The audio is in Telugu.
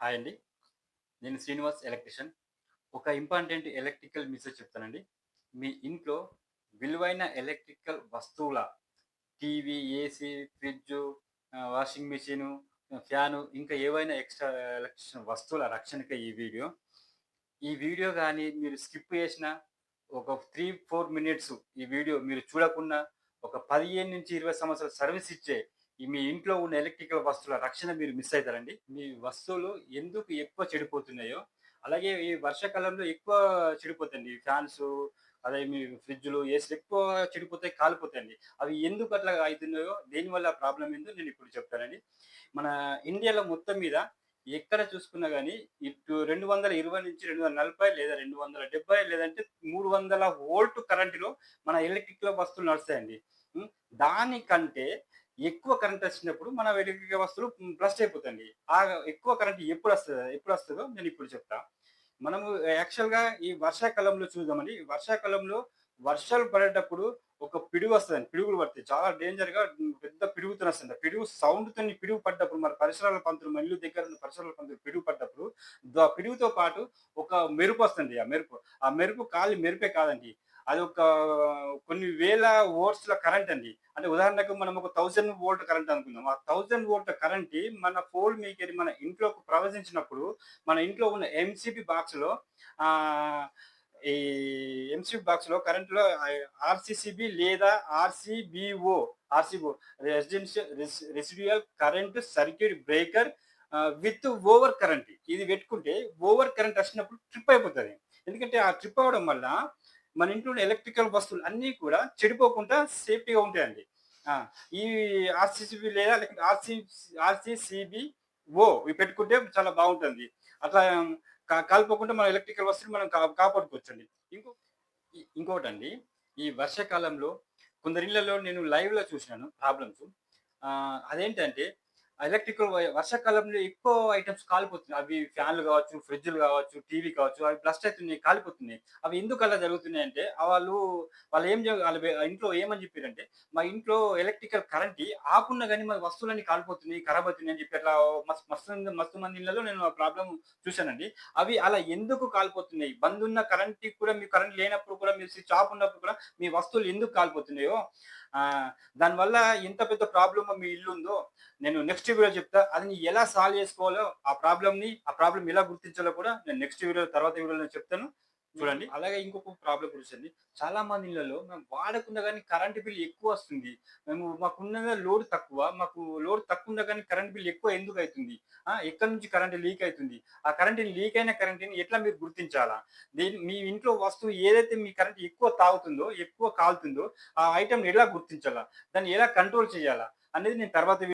హాయ్ అండి. నేను శ్రీనివాస్ ఎలక్ట్రిషియన్. ఒక ఇంపార్టెంట్ ఎలక్ట్రికల్ మెసేజ్ చెప్తానండి. మీ ఇంట్లో విలువైన ఎలక్ట్రికల్ వస్తువుల TV AC fridge washing machine fan ఇంకా ఏవైనా ఎక్స్ట్రా ఎలక్ట్రిషన్ వస్తువుల రక్షణకి ఈ వీడియో. ఈ వీడియో కానీ మీరు స్కిప్ చేసిన ఒక త్రీ ఫోర్ మినిట్స్ ఈ వీడియో మీరు చూడకుండా ఒక పదిహేను నుంచి ఇరవై సంవత్సరాల సర్వీస్ ఇచ్చే మీ ఇంట్లో ఉన్న ఎలక్ట్రికల్ వస్తువుల రక్షణ మీరు మిస్ అవుతారండి. మీ వస్తువులు ఎందుకు ఎక్కువ చెడిపోతున్నాయో అలాగే ఈ వర్షాకాలంలో ఎక్కువ చెడిపోతాయండి. ఫ్యాన్స్ అదే మీ ఫ్రిడ్జ్లు ఏసీలు ఎక్కువ చెడిపోతాయి కాలిపోతాయండి. అవి ఎందుకు అట్లా అవుతున్నాయో దేనివల్ల ప్రాబ్లం ఏందో నేను ఇప్పుడు చెప్తానండి. మన ఇండియాలో మొత్తం మీద ఎక్కడ చూసుకున్నా కానీ ఇటు రెండు వందల ఇరవై నుంచి రెండు వందల నలభై లేదా రెండు వందల డెబ్బై లేదంటే మూడు వందల వోల్ట్ కరెంటులో మన ఎలక్ట్రిక్ వస్తువులు నడుస్తాయండి. దానికంటే ఎక్కువ కరెంట్ వచ్చినప్పుడు మన ఎలక్ట్రిక్ వస్తువులు బ్లస్ట్ అయిపోతుంది ఆ ఎక్కువ కరెంట్ ఎప్పుడు వస్తుంది ఎప్పుడు వస్తుందో నేను ఇప్పుడు చెప్తా. మనము యాక్చువల్గా ఈ వర్షాకాలంలో చూద్దామని వర్షాకాలంలో వర్షాలు పడేటప్పుడు ఒక పిడుగు వస్తుందండి. పిడుగులు పడతాయి చాలా డేంజర్గా పెద్ద పిడుగుతో వస్తుంది. పిడుగు సౌండ్తో పిడుగు పడ్డప్పుడు మన పరిసరాల పంతులు మన దగ్గర ఉన్న పరిసరాల పంతులు పిడుగు పడ్డప్పుడు ఆ పిడుగుతో పాటు ఒక మెరుపు వస్తుంది ఆ మెరుపు. ఆ మెరుపు కాలి మెరుపే కాదండి. అది ఒక కొన్ని వేల వోల్ట్స్ కరెంట్ అండి. అంటే ఉదాహరణకు మనం ఒక థౌజండ్ వోల్ట్ కరెంట్ అనుకుందాం. ఆ థౌజండ్ వోల్ట్ కరెంట్ మన ఫోల్ మీకెళ్ళి మన ఇంట్లోకి ప్రవేశించినప్పుడు మన ఇంట్లో ఉన్న ఎంసీబీ బాక్స్లో ఈ ఎంసీబీ బాక్స్లో కరెంట్లో ఆర్సీసీబీ లేదా RCBO RCO residential residual current circuit breaker with over current ఇది పెట్టుకుంటే ఓవర్ కరెంట్ వచ్చినప్పుడు ట్రిప్ అయిపోతుంది. ఎందుకంటే ఆ ట్రిప్ అవడం వల్ల మన ఇంట్లో ఎలక్ట్రికల్ వస్తువులు అన్నీ కూడా చెడిపోకుండా సేఫ్టీగా ఉంటాయండి. ఈ ఆర్సీసీబీ లేదా లేకపోతే ఆర్సీ ఆర్సీసీబీ ఓ ఇవి పెట్టుకుంటే చాలా బాగుంటుంది. అట్లా కాలిపోకుండా మన ఎలక్ట్రికల్ వస్తువులు మనం కా కాపాడుకోవచ్చండి. ఇంకో ఇ- ఇంకోటండి ఈ వర్షాకాలంలో కొందరిళ్ళలో నేను లైవ్లో చూసినాను ప్రాబ్లమ్స్ అదేంటంటే ఎలక్ట్రికల్ వర్షాకాలంలో ఎక్కువ ఐటమ్స్ కాలిపోతున్నాయి. అవి ఫ్యాన్లు కావచ్చు ఫ్రిడ్జ్లు కావచ్చు టీవీ కావచ్చు అవి బ్లస్ట్ అవుతున్నాయి కాలిపోతున్నాయి. అవి ఎందుకు అలా జరుగుతున్నాయి అంటే వాళ్ళు వాళ్ళు ఏం వాళ్ళ ఇంట్లో ఏమని చెప్పారంటే మా ఇంట్లో ఎలక్ట్రికల్ కరెంట్ ఆపున్నా కానీ మా వస్తువులన్నీ కాలిపోతున్నాయి ఖరాబ్ అవుతున్నాయి అని చెప్పి అట్లా మస్తు మస్తు మస్తు మంది ఇళ్ళలో నేను ఆ ప్రాబ్లం చూశానండి. అవి అలా ఎందుకు కాలిపోతున్నాయి? బంద్ ఉన్న కరెంట్ కూడా మీ కరెంట్ లేనప్పుడు కూడా మీ స్విచ్ ఆఫ్ ఉన్నప్పుడు కూడా మీ వస్తువులు ఎందుకు కాలిపోతున్నాయో దానివల్ల ఎంత పెద్ద ప్రాబ్లమ్ మీ ఇల్లు ఉందో నేను నెక్స్ట్ వీడియో చెప్తా. అది ఎలా సాల్వ్ చేసుకోవాలో ఆ ప్రాబ్లమ్ని ఆ ప్రాబ్లం ఎలా గుర్తించాలో కూడా నేను నెక్స్ట్ వీడియో తర్వాత వీడియోలో చెప్తాను. చూడండి. అలాగే ఇంకొక ప్రాబ్లం వచ్చింది చాలా మంది ఇళ్ళలో మేము వాడకుండా కానీ కరెంట్ బిల్ ఎక్కువ వస్తుంది. మేము మాకున్న లోడ్ తక్కువ మాకు లోడ్ తక్కువ ఉందా కానీ కరెంట్ బిల్ ఎక్కువ ఎందుకు అవుతుంది? ఆ, ఎక్కడి నుంచి కరెంట్ లీక్ అవుతుంది? ఆ కరెంట్ లీక్ అయిన కరెంట్ని ఎట్లా మీరు గుర్తించాలా? దీని మీ ఇంట్లో వస్తువు ఏదైతే మీ కరెంట్ ఎక్కువ తాగుతుందో ఎక్కువ కాలుతుందో ఆ ఐటమ్ ఎలా గుర్తించాలా? దాన్ని ఎలా కంట్రోల్ చేయాలా? అనేది నేను తర్వాత